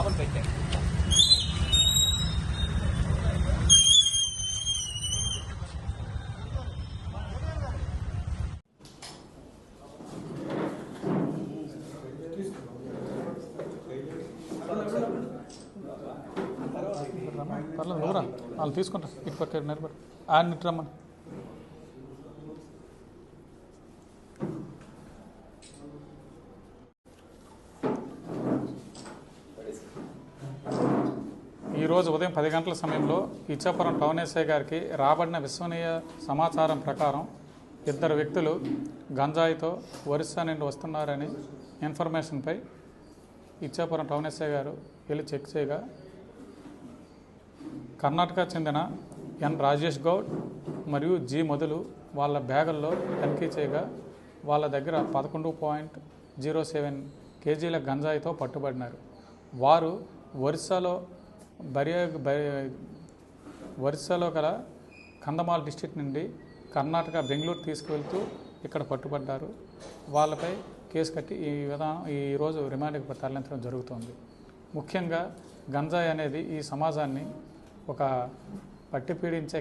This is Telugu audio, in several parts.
ఆవులు పెట్టాయి. పర్లేదు వాళ్ళు తీసుకుంటారు. ఇటు పక్క నేర్పడు ఆయన ఇటు రమ్మని. ఈరోజు ఉదయం పది గంటల సమయంలో ఇచ్చాపురం టౌన్ ఎస్ఐ గారికి రాబడిన విశ్వనీయ సమాచారం ప్రకారం ఇద్దరు వ్యక్తులు గంజాయితో ఒరిస్సా నుండి వస్తున్నారని ఇన్ఫర్మేషన్పై ఇచ్చాపురం టౌన్ ఎస్ఐ గారు వెళ్ళి చెక్ చేయగా కర్ణాటక చెందిన ఎన్. రాజేష్ గౌడ్ మరియు జి. మొదలు వాళ్ళ బ్యాగుల్లో తనిఖీ చేయగా వాళ్ళ దగ్గర పదకొండు పాయింట్ జీరో సెవెన్ కేజీల గంజాయితో పట్టుబడినారు. వారు ఒరిస్సాలో బరి- ఒరిస్సాలో గల కందమాల్ డిస్టిక్ నుండి కర్ణాటక బెంగళూరు తీసుకువెళ్తూ ఇక్కడ పట్టుబడ్డారు. వాళ్ళపై కేసు కట్టి ఈ విధానం ఈరోజు రిమాండ్కి తరలించడం జరుగుతుంది. ముఖ్యంగా గంజాయి అనేది ఈ సమాజాన్ని ఒక పట్టి పీడించే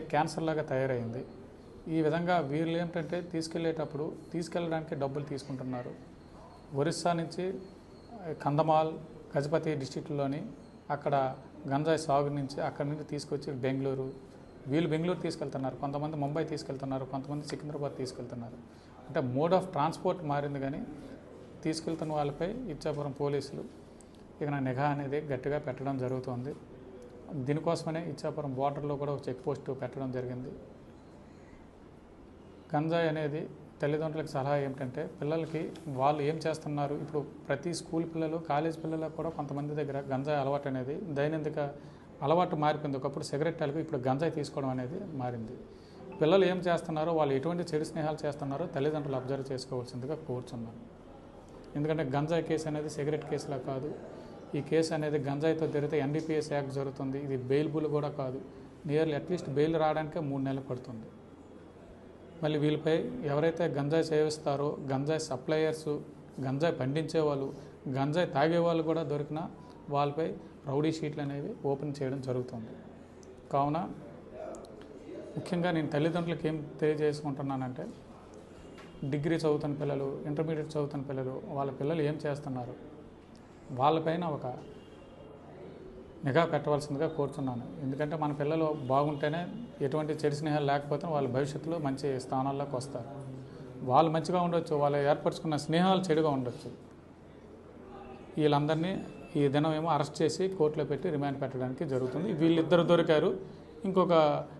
తయారైంది. ఈ విధంగా వీళ్ళు ఏంటంటే తీసుకెళ్ళేటప్పుడు తీసుకెళ్ళడానికి డబ్బులు తీసుకుంటున్నారు. ఒరిస్సా నుంచి కందమాల్ గజపతి డిస్టిక్లోని అక్కడ గంజాయి సాగు నుంచి అక్కడి నుంచి తీసుకొచ్చి బెంగళూరు వీళ్ళు బెంగళూరు తీసుకెళ్తున్నారు కొంతమంది ముంబై తీసుకెళ్తున్నారు కొంతమంది సికింద్రాబాద్ తీసుకెళ్తున్నారు. అంటే మోడ్ ఆఫ్ ట్రాన్స్పోర్ట్ మారింది కానీ తీసుకెళ్తున్న వాళ్ళపై ఇచ్చాపురం పోలీసులు ఇక నా నిఘా అనేది గట్టిగా పెట్టడం జరుగుతుంది. దీనికోసమనే ఇచ్చాపురం బార్డర్లో కూడా ఒక చెక్ పోస్ట్ పెట్టడం జరిగింది. గంజాయి అనేది తల్లిదండ్రులకు సలహా ఏమిటంటే పిల్లలకి వాళ్ళు ఏం చేస్తున్నారు? ఇప్పుడు ప్రతి స్కూల్ పిల్లలు కాలేజ్ పిల్లలకు కూడా కొంతమంది దగ్గర గంజాయి అలవాటు అనేది దైనందిక అలవాటు మారిపోయింది. ఒకప్పుడు సిగరెట్ తాలూకు ఇప్పుడు గంజాయి తీసుకోవడం అనేది మారింది. పిల్లలు ఏం చేస్తున్నారో వాళ్ళు ఎటువంటి చెడు స్నేహాలు చేస్తున్నారో తల్లిదండ్రులు అబ్జర్వ్ చేసుకోవాల్సిందిగా కోరుచున్నాను. ఎందుకంటే గంజాయి కేసు అనేది సిగరెట్ కేసులా కాదు. ఈ కేసు అనేది గంజాయితో జరిగితే ఎన్డీపీఎస్ యాక్ట్ జరుగుతుంది. ఇది బెయిల్బుల్ కూడా కాదు. నియర్లీ అట్లీస్ట్ బెయిల్ రావడానికే మూడు నెలలు పడుతుంది. మళ్ళీ వీళ్ళపై ఎవరైతే గంజాయి సేవిస్తారో గంజాయి సప్లయర్స్ గంజాయి పండించే వాళ్ళు గంజాయి తాగే వాళ్ళు కూడా దొరికిన వాళ్ళపై రౌడీ షీట్లు అనేవి ఓపెన్ చేయడం జరుగుతుంది. కావున ముఖ్యంగా నేను తల్లిదండ్రులకు ఏం తెలియజేసుకుంటున్నానంటే డిగ్రీ చదువుతున్న పిల్లలు ఇంటర్మీడియట్ చదువుతున్న పిల్లలు వాళ్ళ పిల్లలు ఏం చేస్తున్నారు? వాళ్ళపైన ఒక నిఘా పెట్టవలసిందిగా కోరుతున్నాను. ఎందుకంటే మన పిల్లలు బాగుంటేనే ఎటువంటి చెడు స్నేహాలు లేకపోతే వాళ్ళ భవిష్యత్తులో మంచి స్థానాల్లోకి వస్తారు. వాళ్ళు మంచిగా ఉండొచ్చు వాళ్ళు ఏర్పరచుకున్న స్నేహాలు చెడుగా ఉండొచ్చు. వీళ్ళందరినీ ఈ దినం ఏమో అరెస్ట్ చేసి కోర్టులో పెట్టి రిమాండ్ పెట్టడానికి జరుగుతుంది. వీళ్ళిద్దరు దొరికారు. ఇంకొక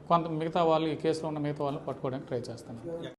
కొంత మిగతా వాళ్ళు ఈ కేసులో ఉన్న మిగతా వాళ్ళని పట్టుకోవడానికి ట్రై చేస్తున్నారు